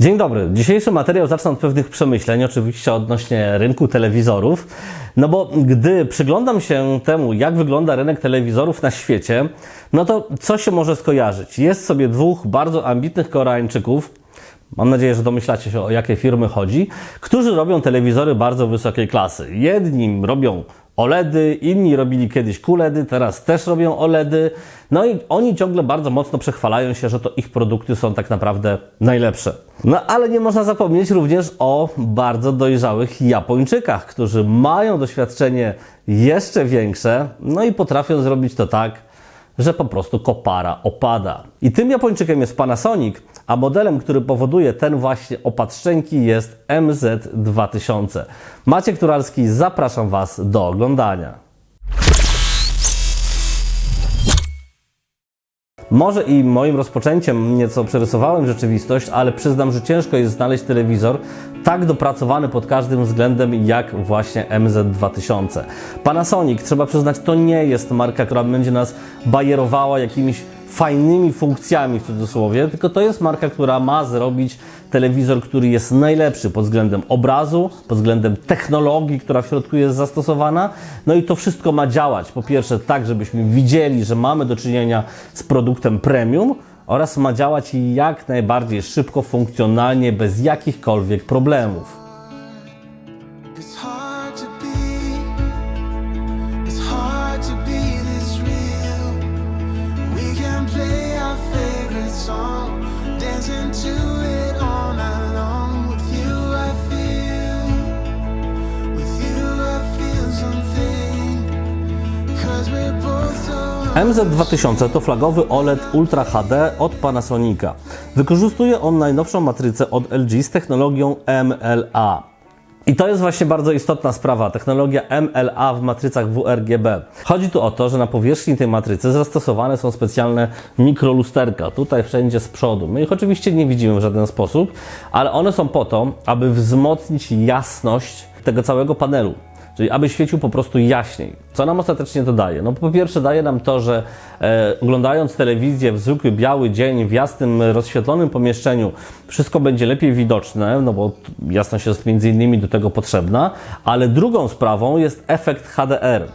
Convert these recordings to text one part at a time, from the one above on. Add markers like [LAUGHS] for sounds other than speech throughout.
Dzień dobry. Dzisiejszy materiał zacznę od pewnych przemyśleń, oczywiście odnośnie rynku telewizorów. No bo gdy przyglądam się temu, jak wygląda rynek telewizorów na świecie, no to co się może skojarzyć? Jest sobie dwóch bardzo ambitnych Koreańczyków, mam nadzieję, że domyślacie się o jakie firmy chodzi, którzy robią telewizory bardzo wysokiej klasy. Jedni robią OLEDy, inni robili kiedyś QLEDy, teraz też robią OLEDy. No i oni ciągle bardzo mocno przechwalają się, że to ich produkty są tak naprawdę najlepsze. No ale nie można zapomnieć również o bardzo dojrzałych Japończykach, którzy mają doświadczenie jeszcze większe, no i potrafią zrobić to tak, że po prostu kopara opada. I tym Japończykiem jest Panasonic, a modelem, który powoduje ten właśnie opad szczęki jest MZ2000. Maciek Turalski, zapraszam Was do oglądania. Może i moim rozpoczęciem nieco przerysowałem rzeczywistość, ale przyznam, że ciężko jest znaleźć telewizor tak dopracowany pod każdym względem jak właśnie MZ2000. Panasonic, trzeba przyznać, to nie jest marka, która będzie nas bajerowała jakimiś fajnymi funkcjami w cudzysłowie, tylko to jest marka, która ma zrobić telewizor, który jest najlepszy pod względem obrazu, pod względem technologii, która w środku jest zastosowana. No i to wszystko ma działać. Po pierwsze, tak, żebyśmy widzieli, że mamy do czynienia z produktem premium, oraz ma działać jak najbardziej szybko, funkcjonalnie, bez jakichkolwiek problemów. MZ2000 to flagowy OLED Ultra HD od Panasonica. Wykorzystuje on najnowszą matrycę od LG z technologią MLA. I to jest właśnie bardzo istotna sprawa, technologia MLA w matrycach WRGB. Chodzi tu o to, że na powierzchni tej matrycy zastosowane są specjalne mikrolusterka, tutaj wszędzie z przodu. My ich oczywiście nie widzimy w żaden sposób, ale one są po to, aby wzmocnić jasność tego całego panelu. Czyli aby świecił po prostu jaśniej. Co nam ostatecznie to daje? No po pierwsze daje nam to, że e, oglądając telewizję w zwykły biały dzień, w jasnym, rozświetlonym pomieszczeniu, wszystko będzie lepiej widoczne, no bo jasność jest między innymi do tego potrzebna, ale drugą sprawą jest efekt HDR.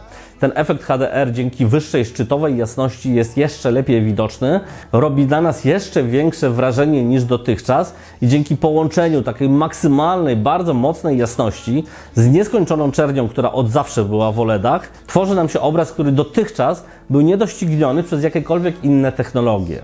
Ten efekt HDR dzięki wyższej szczytowej jasności jest jeszcze lepiej widoczny, robi dla nas jeszcze większe wrażenie niż dotychczas i dzięki połączeniu takiej maksymalnej, bardzo mocnej jasności z nieskończoną czernią, która od zawsze była w OLEDach, tworzy nam się obraz, który dotychczas był niedościgniony przez jakiekolwiek inne technologie.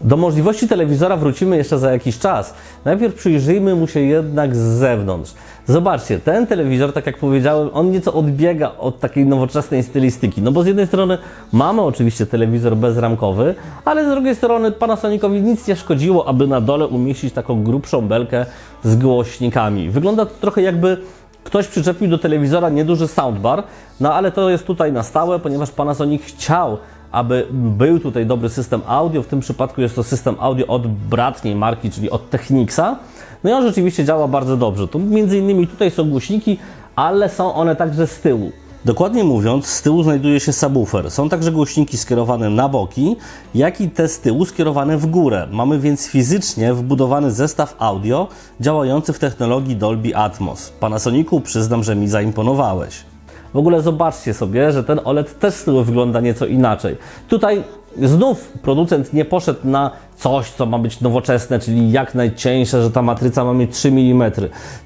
Do możliwości telewizora wrócimy jeszcze za jakiś czas. Najpierw przyjrzyjmy mu się jednak z zewnątrz. Zobaczcie, ten telewizor, tak jak powiedziałem, on nieco odbiega od takiej nowoczesnej stylistyki. No bo z jednej strony mamy oczywiście telewizor bezramkowy, ale z drugiej strony Panasonicowi nic nie szkodziło, aby na dole umieścić taką grubszą belkę z głośnikami. Wygląda to trochę jakby Ktoś przyczepił do telewizora nieduży soundbar, no ale to jest tutaj na stałe, ponieważ Panasonic chciał, aby był tutaj dobry system audio. W tym przypadku jest to system audio od bratniej marki, czyli od Technicsa. No i on rzeczywiście działa bardzo dobrze. Tu między innymi tutaj są głośniki, ale są one także z tyłu. Dokładnie mówiąc, z tyłu znajduje się subwoofer. Są także głośniki skierowane na boki, jak i te z tyłu skierowane w górę. Mamy więc fizycznie wbudowany zestaw audio działający w technologii Dolby Atmos. Panasonicu przyznam, że mi zaimponowałeś. W ogóle zobaczcie sobie, że ten OLED też z tyłu wygląda nieco inaczej. Tutaj znów producent nie poszedł na coś, co ma być nowoczesne, czyli jak najcieńsze, że ta matryca ma mieć 3 mm.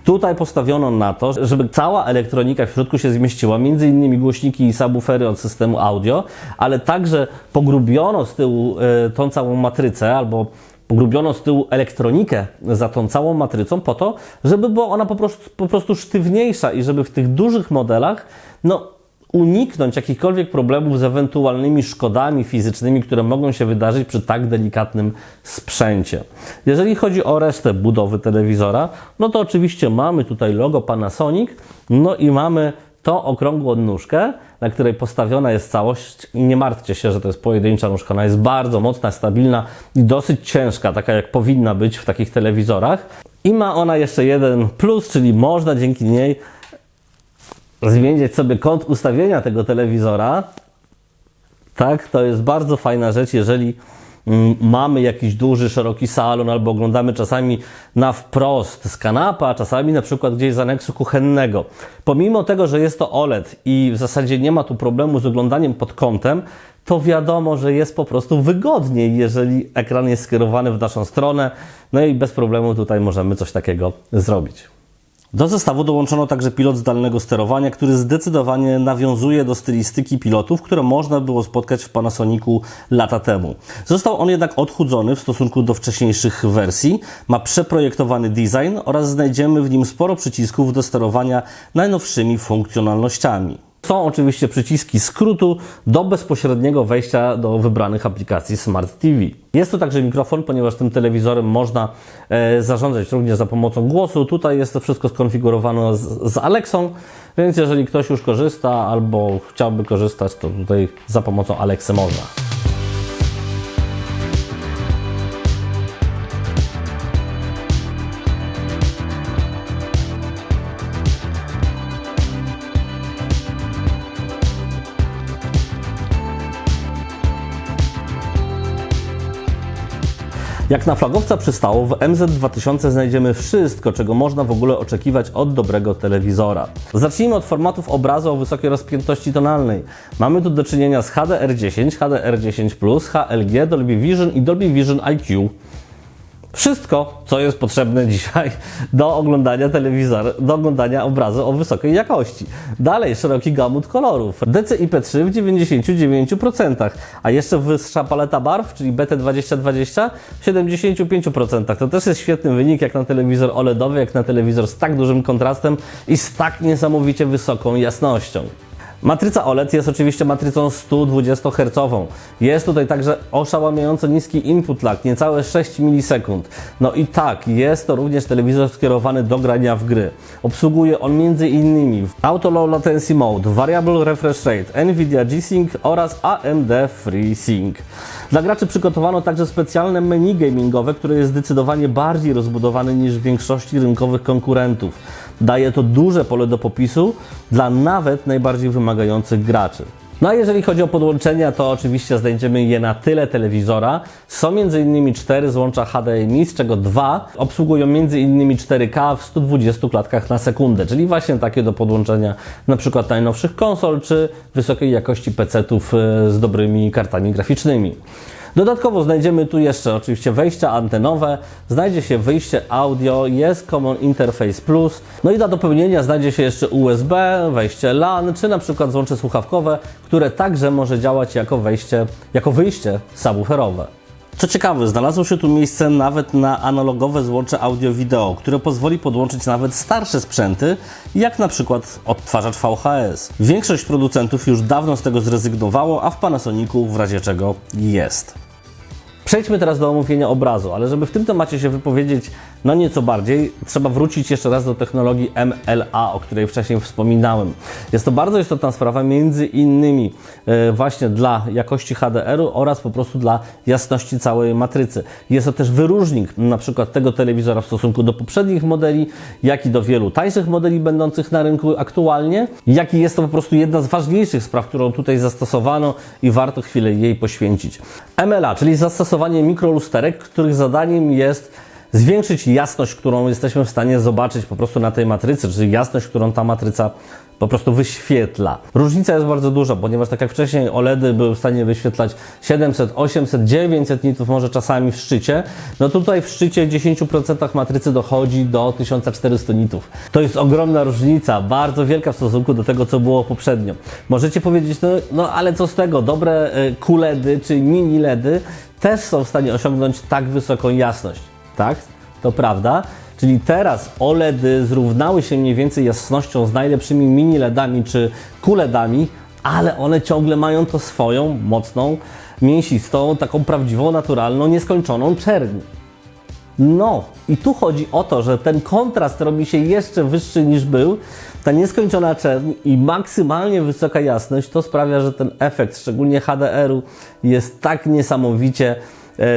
Tutaj postawiono na to, żeby cała elektronika w środku się zmieściła, między innymi głośniki i subwoofery od systemu audio, ale także pogrubiono z tyłu e, tą całą matrycę albo Pogrubiono z tyłu elektronikę za tą całą matrycą po to, żeby była ona po prostu, po prostu sztywniejsza i żeby w tych dużych modelach no, uniknąć jakichkolwiek problemów z ewentualnymi szkodami fizycznymi, które mogą się wydarzyć przy tak delikatnym sprzęcie. Jeżeli chodzi o resztę budowy telewizora, no to oczywiście mamy tutaj logo Panasonic, no i mamy tą okrągłą nóżkę, na której postawiona jest całość. Nie martwcie się, że to jest pojedyncza nóżka. Ona jest bardzo mocna, stabilna i dosyć ciężka, taka jak powinna być w takich telewizorach. I ma ona jeszcze jeden plus, czyli można dzięki niej zmienić sobie kąt ustawienia tego telewizora. Tak, to jest bardzo fajna rzecz, jeżeli mamy jakiś duży, szeroki salon, albo oglądamy czasami na wprost z kanapa, czasami na przykład gdzieś z aneksu kuchennego. Pomimo tego, że jest to OLED i w zasadzie nie ma tu problemu z oglądaniem pod kątem, to wiadomo, że jest po prostu wygodniej, jeżeli ekran jest skierowany w naszą stronę. No i bez problemu tutaj możemy coś takiego zrobić. Do zestawu dołączono także pilot zdalnego sterowania, który zdecydowanie nawiązuje do stylistyki pilotów, które można było spotkać w Panasonicu lata temu. Został on jednak odchudzony w stosunku do wcześniejszych wersji, ma przeprojektowany design oraz znajdziemy w nim sporo przycisków do sterowania najnowszymi funkcjonalnościami. Są oczywiście przyciski skrótu do bezpośredniego wejścia do wybranych aplikacji Smart TV. Jest tu także mikrofon, ponieważ tym telewizorem można e, zarządzać również za pomocą głosu. Tutaj jest to wszystko skonfigurowane z, z Alexą, więc jeżeli ktoś już korzysta albo chciałby korzystać, to tutaj za pomocą Alexy można. Jak na flagowca przystało, w MZ2000 znajdziemy wszystko, czego można w ogóle oczekiwać od dobrego telewizora. Zacznijmy od formatów obrazu o wysokiej rozpiętości tonalnej. Mamy tu do czynienia z HDR10, HDR10+, HLG, Dolby Vision i Dolby Vision IQ. Wszystko, co jest potrzebne [LAUGHS] dzisiaj do oglądania telewizora, do oglądania obrazu o wysokiej jakości. Dalej szeroki gamut kolorów. DCI-P3 w 99%, a jeszcze wyższa paleta barw, czyli BT2020 w 75%. To też jest świetny wynik jak na telewizor OLEDowy, jak na telewizor z tak dużym kontrastem i z tak niesamowicie wysoką jasnością. Matryca OLED jest oczywiście matrycą 120 Hz. Jest tutaj także oszałamiająco niski input lag, niecałe 6 milisekund. No i tak, jest to również telewizor skierowany do grania w gry. Obsługuje on m.in. Auto Low Latency Mode, Variable Refresh Rate, Nvidia G-Sync oraz AMD FreeSync. Dla graczy przygotowano także specjalne menu gamingowe, które jest zdecydowanie bardziej rozbudowane niż w większości rynkowych konkurentów. Daje to duże pole do popisu dla nawet najbardziej wymagających graczy. No a jeżeli chodzi o podłączenia, to oczywiście znajdziemy je na tyle telewizora. Są m.in. cztery złącza HDMI, z czego dwa obsługują m.in. 4K w 120 klatkach na sekundę, czyli właśnie takie do podłączenia na przykład najnowszych konsol czy wysokiej jakości PC-ów e, z dobrymi kartami graficznymi. Dodatkowo znajdziemy tu jeszcze oczywiście wejścia antenowe, znajdzie się wyjście audio, jest Common Interface Plus, no i do dopełnienia znajdzie się jeszcze USB, wejście LAN, czy na przykład złącze słuchawkowe, które także może działać jako wejście, jako wyjście subwooferowe. Co ciekawe, znalazło się tu miejsce nawet na analogowe złącze audio-wideo, które pozwoli podłączyć nawet starsze sprzęty, jak na przykład odtwarzacz VHS. Większość producentów już dawno z tego zrezygnowało, a w Panasonicu w razie czego jest. Przejdźmy teraz do omówienia obrazu, ale żeby w tym temacie się wypowiedzieć no nieco bardziej, trzeba wrócić jeszcze raz do technologii MLA, o której wcześniej wspominałem. Jest to bardzo istotna sprawa, między innymi e, właśnie dla jakości HDR-u oraz po prostu dla jasności całej matrycy. Jest to też wyróżnik na przykład tego telewizora w stosunku do poprzednich modeli, jak i do wielu tańszych modeli będących na rynku aktualnie, jak i jest to po prostu jedna z ważniejszych spraw, którą tutaj zastosowano i warto chwilę jej poświęcić. MLA, czyli zastosowanie mikrolusterek, których zadaniem jest zwiększyć jasność, którą jesteśmy w stanie zobaczyć po prostu na tej matrycy, czyli jasność, którą ta matryca po prostu wyświetla. Różnica jest bardzo duża, ponieważ tak jak wcześniej OLEDy były w stanie wyświetlać 700, 800, 900 nitów, może czasami w szczycie, no tutaj w szczycie 10% matrycy dochodzi do 1400 nitów. To jest ogromna różnica, bardzo wielka w stosunku do tego, co było poprzednio. Możecie powiedzieć, no, no ale co z tego, dobre y, QLEDy czy mini LEDy też są w stanie osiągnąć tak wysoką jasność tak? To prawda. Czyli teraz OLEDy zrównały się mniej więcej jasnością z najlepszymi mini LEDami czy QLEDami, ale one ciągle mają to swoją mocną, mięsistą, taką prawdziwą, naturalną, nieskończoną czerń. No, i tu chodzi o to, że ten kontrast robi się jeszcze wyższy niż był. Ta nieskończona czerń i maksymalnie wysoka jasność to sprawia, że ten efekt, szczególnie HDR-u, jest tak niesamowicie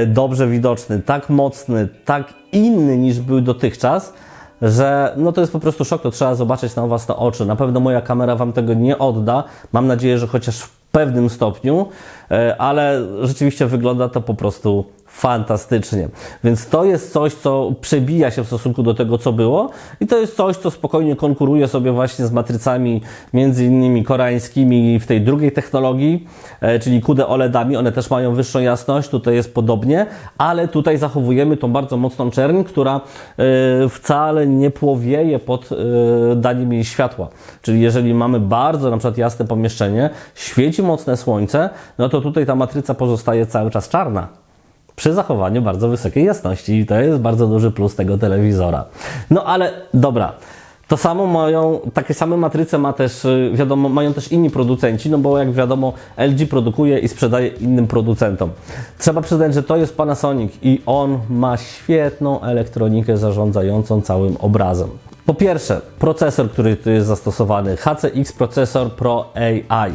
dobrze widoczny, tak mocny, tak inny niż był dotychczas, że no to jest po prostu szok, to trzeba zobaczyć na własne oczy. Na pewno moja kamera Wam tego nie odda. Mam nadzieję, że chociaż w pewnym stopniu, e, ale rzeczywiście wygląda to po prostu fantastycznie. Więc to jest coś, co przebija się w stosunku do tego, co było i to jest coś, co spokojnie konkuruje sobie właśnie z matrycami między innymi koreańskimi w tej drugiej technologii, e, czyli QD OLEDami. One też mają wyższą jasność, tutaj jest podobnie, ale tutaj zachowujemy tą bardzo mocną czerń, która e, wcale nie płowieje pod e, daniem jej światła. Czyli jeżeli mamy bardzo na przykład jasne pomieszczenie, świeci mocne słońce, no to tutaj ta matryca pozostaje cały czas czarna przy zachowaniu bardzo wysokiej jasności i to jest bardzo duży plus tego telewizora. No ale dobra. To samo mają, takie same matryce ma też, y, wiadomo, mają też inni producenci, no bo jak wiadomo, LG produkuje i sprzedaje innym producentom. Trzeba przyznać, że to jest Panasonic i on ma świetną elektronikę zarządzającą całym obrazem. Po pierwsze, procesor, który tu jest zastosowany, HCX Processor Pro AI.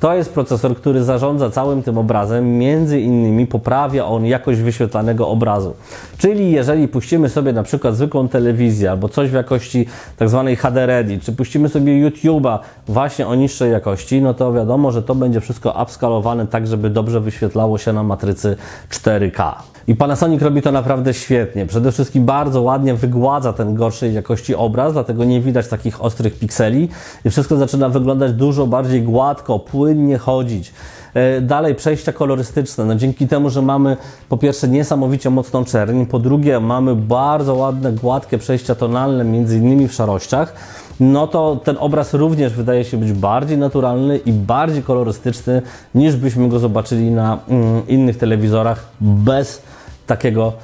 To jest procesor, który zarządza całym tym obrazem, między innymi poprawia on jakość wyświetlanego obrazu. Czyli jeżeli puścimy sobie na przykład zwykłą telewizję albo coś w jakości tak zwanej HD Ready, czy puścimy sobie YouTube'a właśnie o niższej jakości, no to wiadomo, że to będzie wszystko upskalowane tak, żeby dobrze wyświetlało się na matrycy 4K. I Panasonic robi to naprawdę świetnie. Przede wszystkim bardzo ładnie wygładza ten gorszej jakości obraz, dlatego nie widać takich ostrych pikseli i wszystko zaczyna wyglądać dużo bardziej gładko, płynnie chodzić. E, Dalej przejścia kolorystyczne. No dzięki temu, że mamy po pierwsze niesamowicie mocną czerń, po drugie mamy bardzo ładne, gładkie przejścia tonalne, między innymi w szarościach, no to ten obraz również wydaje się być bardziej naturalny i bardziej kolorystyczny niż byśmy go zobaczyli na mm, innych telewizorach bez takiego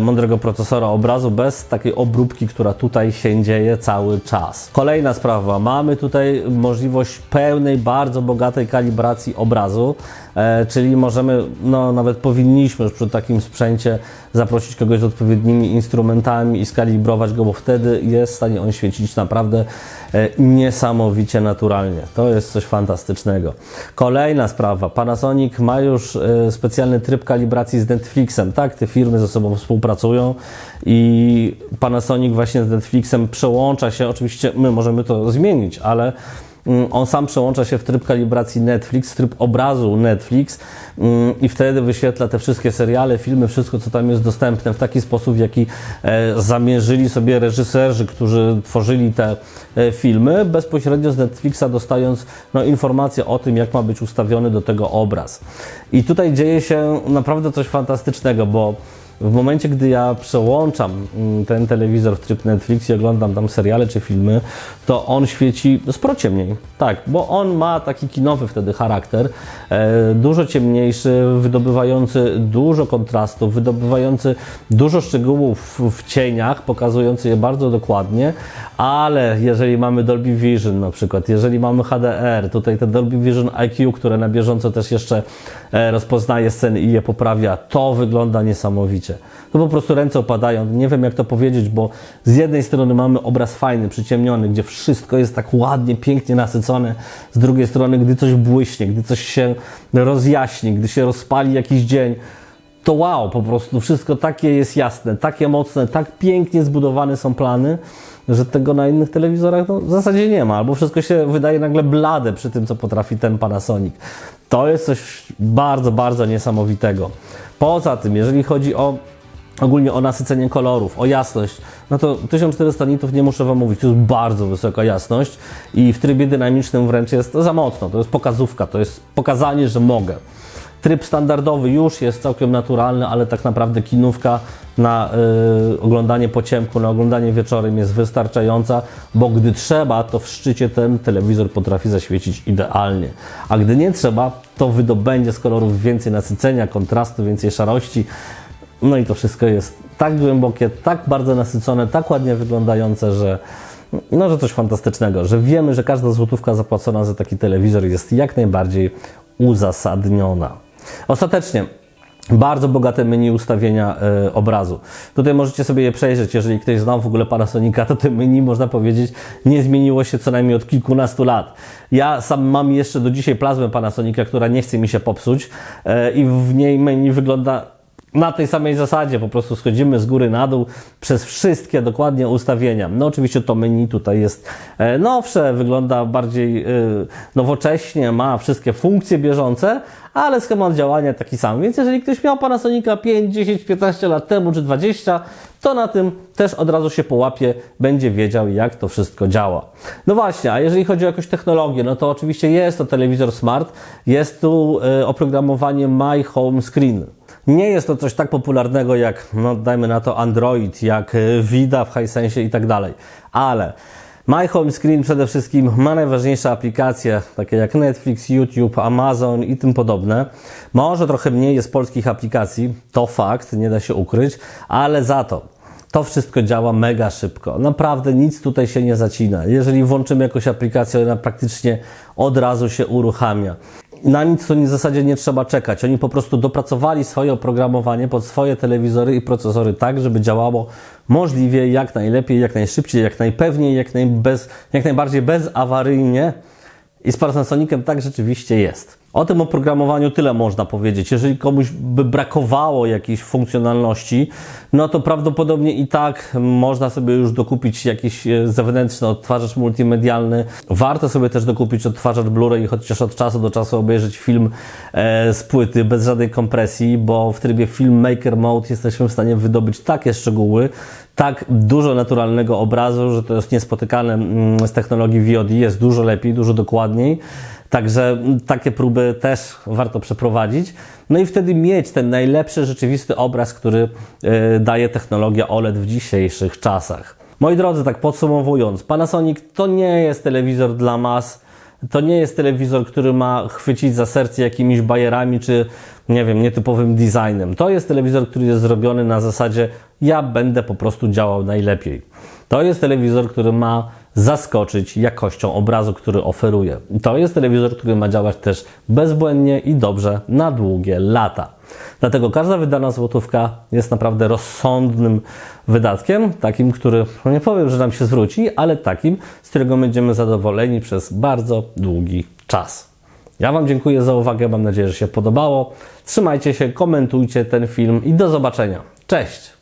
mądrego procesora obrazu, bez takiej obróbki, która tutaj się dzieje cały czas. Kolejna sprawa, mamy tutaj możliwość pełnej, bardzo bogatej kalibracji obrazu, e, czyli możemy, no nawet powinniśmy już przy takim sprzęcie zaprosić kogoś z odpowiednimi instrumentami i skalibrować go, bo wtedy jest w stanie on świecić naprawdę e, niesamowicie naturalnie. To jest coś fantastycznego. Kolejna sprawa. Panasonic ma już e, specjalny tryb kalibracji z Netflixem. Tak, te firmy ze sobą współpracują i Panasonic właśnie z Netflixem przełącza się. Oczywiście my możemy to zmienić, ale mm, on sam przełącza się w tryb kalibracji Netflix, tryb obrazu Netflix mm, i wtedy wyświetla te wszystkie seriale, filmy, wszystko co tam jest dostępne w taki sposób, w jaki e, zamierzyli sobie reżyserzy, którzy tworzyli te e, filmy, bezpośrednio z Netflixa dostając no, informacje o tym, jak ma być ustawiony do tego obraz. I tutaj dzieje się naprawdę coś fantastycznego, bo w momencie, gdy ja przełączam mm, ten telewizor w tryb Netflix i oglądam tam seriale czy filmy, to on świeci sporo ciemniej. Tak, bo on ma taki kinowy wtedy charakter, e, dużo ciemniejszy, wydobywający dużo kontrastów, wydobywający dużo szczegółów w, cieniach, pokazujący je bardzo dokładnie, ale jeżeli mamy Dolby Vision na przykład, jeżeli mamy HDR, tutaj te Dolby Vision IQ, które na bieżąco też jeszcze e, rozpoznaje sceny i je poprawia, to wygląda niesamowicie. To po prostu ręce opadają. Nie wiem jak to powiedzieć, bo z jednej strony mamy obraz fajny, przyciemniony, gdzie wszystko jest tak ładnie, pięknie nasycone. Z drugiej strony, gdy coś błyśnie, gdy coś się rozjaśni, gdy się rozpali jakiś dzień, to wow, po prostu wszystko takie jest jasne, takie mocne, tak pięknie zbudowane są plany, że tego na innych telewizorach no, w zasadzie nie ma, albo wszystko się wydaje nagle blade przy tym, co potrafi ten Panasonic. To jest coś bardzo, bardzo niesamowitego. Poza tym, jeżeli chodzi o ogólnie o nasycenie kolorów, o jasność, no to 1400 nitów nie muszę Wam mówić, to jest bardzo wysoka jasność i w trybie dynamicznym wręcz jest za mocno, to jest pokazówka, to jest pokazanie, że mogę. Tryb standardowy już jest całkiem naturalny, ale tak naprawdę kinówka na y, oglądanie po ciemku, na oglądanie wieczorem jest wystarczająca, bo gdy trzeba, to w szczycie ten telewizor potrafi zaświecić idealnie. A gdy nie trzeba, to wydobędzie z kolorów więcej nasycenia, kontrastu, więcej szarości. No i to wszystko jest tak głębokie, tak bardzo nasycone, tak ładnie wyglądające, że no, że coś fantastycznego, że wiemy, że każda złotówka zapłacona za taki telewizor jest jak najbardziej uzasadniona. Ostatecznie, bardzo bogate menu ustawienia e, obrazu. Tutaj możecie sobie je przejrzeć, jeżeli ktoś znał w ogóle Panasonica, to to menu, można powiedzieć, nie zmieniło się co najmniej od kilkunastu lat. Ja sam mam jeszcze do dzisiaj plazmę Panasonica, która nie chce mi się popsuć e, i w niej menu wygląda na tej samej zasadzie, po prostu schodzimy z góry na dół przez wszystkie dokładnie ustawienia. No oczywiście to menu tutaj jest e, nowsze, wygląda bardziej nowocześnie, ma wszystkie funkcje bieżące, ale schemat działania taki sam. Więc jeżeli ktoś miał Panasonica 5, 10, 15 lat temu czy 20, to na tym też od razu się połapie, będzie wiedział jak to wszystko działa. No właśnie, a jeżeli chodzi o jakąś technologię, no to oczywiście jest to telewizor smart, jest tu e, oprogramowanie My Home Screen. Nie jest to coś tak popularnego jak, no dajmy na to Android, jak y, Vida w Hisense i tak dalej. Ale My Home Screen przede wszystkim ma najważniejsze aplikacje, takie jak Netflix, YouTube, Amazon i tym podobne. Może trochę mniej jest polskich aplikacji, to fakt, nie da się ukryć, ale za to to wszystko działa mega szybko. Naprawdę nic tutaj się nie zacina. Jeżeli włączymy jakąś aplikację, ona praktycznie od razu się uruchamia. Na nic to w zasadzie nie trzeba czekać. Oni po prostu dopracowali swoje oprogramowanie pod swoje telewizory i procesory tak, żeby działało możliwie jak najlepiej, jak najszybciej, jak najpewniej, jak, najbez, jak najbardziej bezawaryjnie. I z Panasonicem tak rzeczywiście jest. O tym oprogramowaniu tyle można powiedzieć. Jeżeli komuś by brakowało jakiejś funkcjonalności, no to prawdopodobnie i tak można sobie już dokupić jakiś e, zewnętrzny odtwarzacz multimedialny. Warto sobie też dokupić odtwarzacz Blu-ray chociaż od czasu do czasu obejrzeć film e, z płyty bez żadnej kompresji, bo w trybie Filmmaker Mode jesteśmy w stanie wydobyć takie szczegóły, tak dużo naturalnego obrazu, że to jest niespotykane mm, z technologii VOD, jest dużo lepiej, dużo dokładniej. Także takie próby też warto przeprowadzić. No i wtedy mieć ten najlepszy rzeczywisty obraz, który e, daje technologia OLED w dzisiejszych czasach. Moi drodzy, tak podsumowując, Panasonic to nie jest telewizor dla mas. To nie jest telewizor, który ma chwycić za serce jakimiś bajerami czy, nie wiem, nietypowym designem. To jest telewizor, który jest zrobiony na zasadzie ja będę po prostu działał najlepiej. To jest telewizor, który ma zaskoczyć jakością obrazu, który oferuje. To jest telewizor, który ma działać też bezbłędnie i dobrze na długie lata. Dlatego każda wydana złotówka jest naprawdę rozsądnym wydatkiem, takim, który, no nie powiem, że nam się zwróci, ale takim, z którego będziemy zadowoleni przez bardzo długi czas. Ja Wam dziękuję za uwagę, mam nadzieję, że się podobało. Trzymajcie się, komentujcie ten film i do zobaczenia. Cześć!